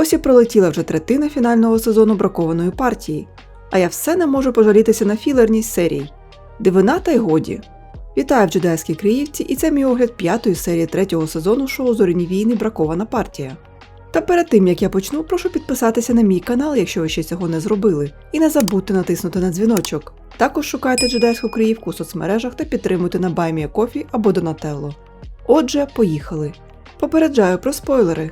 Ось і пролетіла вже третина фінального сезону бракованої партії, а я все не можу пожалітися на філерність серій. Дивина та й годі. Вітаю в джедайській Криївці, і це мій огляд п'ятої серії третього сезону шоу Зоряні війни Бракована партія. Та перед тим як я почну, прошу підписатися на мій канал, якщо ви ще цього не зробили, і не забудьте натиснути на дзвіночок. Також шукайте джедайську Криївку у соцмережах та підтримуйте на BuyMeACoffee або Donatello. Отже, поїхали. Попереджаю про спойлери.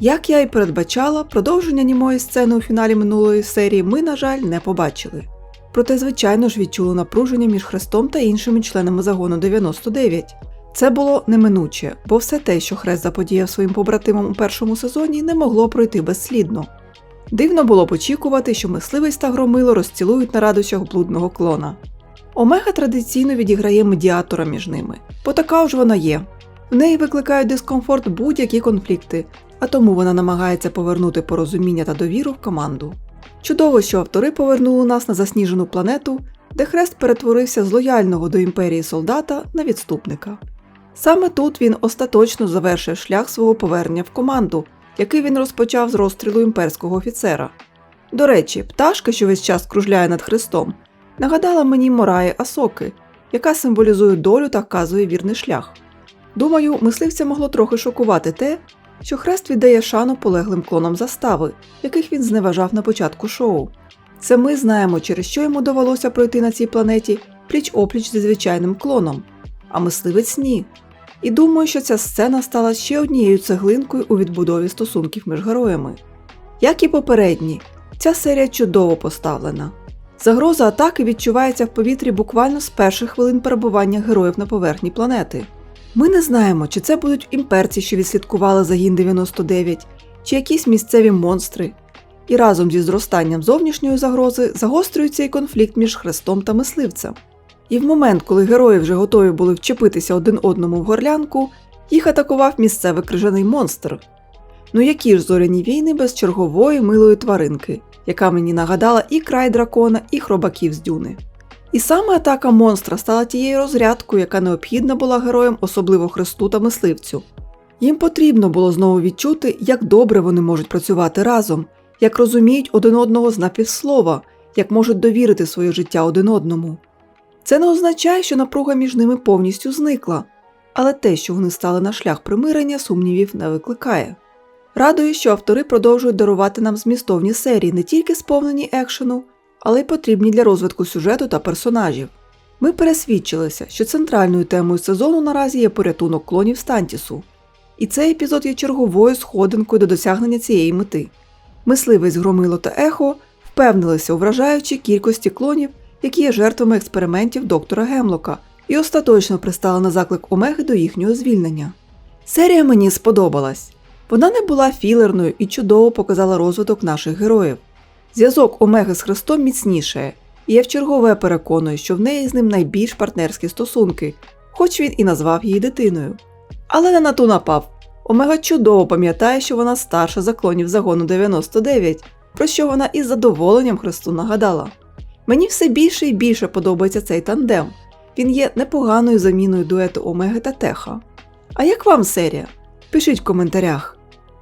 Як я і передбачала, продовження німої сцени у фіналі минулої серії ми, на жаль, не побачили. Проте, звичайно ж, відчули напруження між Хрестом та іншими членами загону 99. Це було неминуче, бо все те, що Хрест заподіяв своїм побратимам у першому сезоні, не могло пройти безслідно. Дивно було б очікувати, що мисливець та громило розцілують на радощах блудного клона. Омега традиційно відіграє медіатора між ними, бо така ж вона є. В неї викликають дискомфорт будь-які конфлікти, а тому вона намагається повернути порозуміння та довіру в команду. Чудово, що автори повернули нас на засніжену планету, де хрест перетворився з лояльного до імперії солдата на відступника. Саме тут він остаточно завершив шлях свого повернення в команду, який він розпочав з розстрілу імперського офіцера. До речі, пташка, що весь час кружляє над хрестом, нагадала мені Мораї Асоки, яка символізує долю та вказує вірний шлях. Думаю, мисливця могло трохи шокувати те, що хрест віддає шану полеглим клонам застави, яких він зневажав на початку шоу. Це ми знаємо, через що йому довелося пройти на цій планеті пліч опліч зі звичайним клоном, а мисливець ні. І думаю, що ця сцена стала ще однією цеглинкою у відбудові стосунків між героями. Як і попередні, ця серія чудово поставлена. Загроза атаки відчувається в повітрі буквально з перших хвилин перебування героїв на поверхні планети. Ми не знаємо, чи це будуть імперці, що відслідкували загін 99, чи якісь місцеві монстри. І разом зі зростанням зовнішньої загрози загострюється і конфлікт між хрестом та мисливцем. І в момент, коли герої вже готові були вчепитися один одному в горлянку, їх атакував місцевий крижаний монстр. Ну які ж зоряні війни без чергової милої тваринки, яка мені нагадала і край дракона, і хробаків з дюни. І саме атака монстра стала тією розрядкою, яка необхідна була героям, особливо хресту та мисливцю. Їм потрібно було знову відчути, як добре вони можуть працювати разом, як розуміють один одного з напівслова, як можуть довірити своє життя один одному. Це не означає, що напруга між ними повністю зникла, але те, що вони стали на шлях примирення, сумнівів не викликає. Радує, що автори продовжують дарувати нам змістовні серії, не тільки сповнені екшену, але й потрібні для розвитку сюжету та персонажів. Ми пересвідчилися, що центральною темою сезону наразі є порятунок клонів Стантісу, і цей епізод є черговою сходинкою до досягнення цієї мети. Мисливець Громило та Ехо впевнилися у вражаючій кількості клонів, які є жертвами експериментів доктора Гемлока, і остаточно пристали на заклик Омеги до їхнього звільнення. Серія мені сподобалась. Вона не була філерною і чудово показала розвиток наших героїв. Зв'язок Омеги з Христом міцнішає, і я вчергове переконую, що в неї з ним найбільш партнерські стосунки, хоч він і назвав її дитиною. Але не на ту напав. Омега чудово пам'ятає, що вона старша за клонів загону 99, про що вона із задоволенням Христу нагадала. Мені все більше і більше подобається цей тандем. Він є непоганою заміною дуету Омеги та Теха. А як вам серія? Пишіть в коментарях.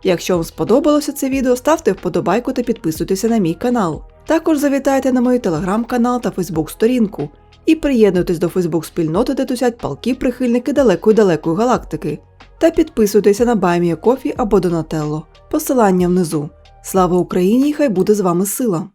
Якщо вам сподобалося це відео, ставте вподобайку та підписуйтеся на мій канал. Також завітайте на мою телеграм-канал та фейсбук-сторінку і приєднуйтесь до фейсбук-спільноти, де тусять палки прихильники далекої-далекої галактики. Та підписуйтеся на BuyMeACoffee або Донателло. Посилання внизу. Слава Україні хай буде з вами сила!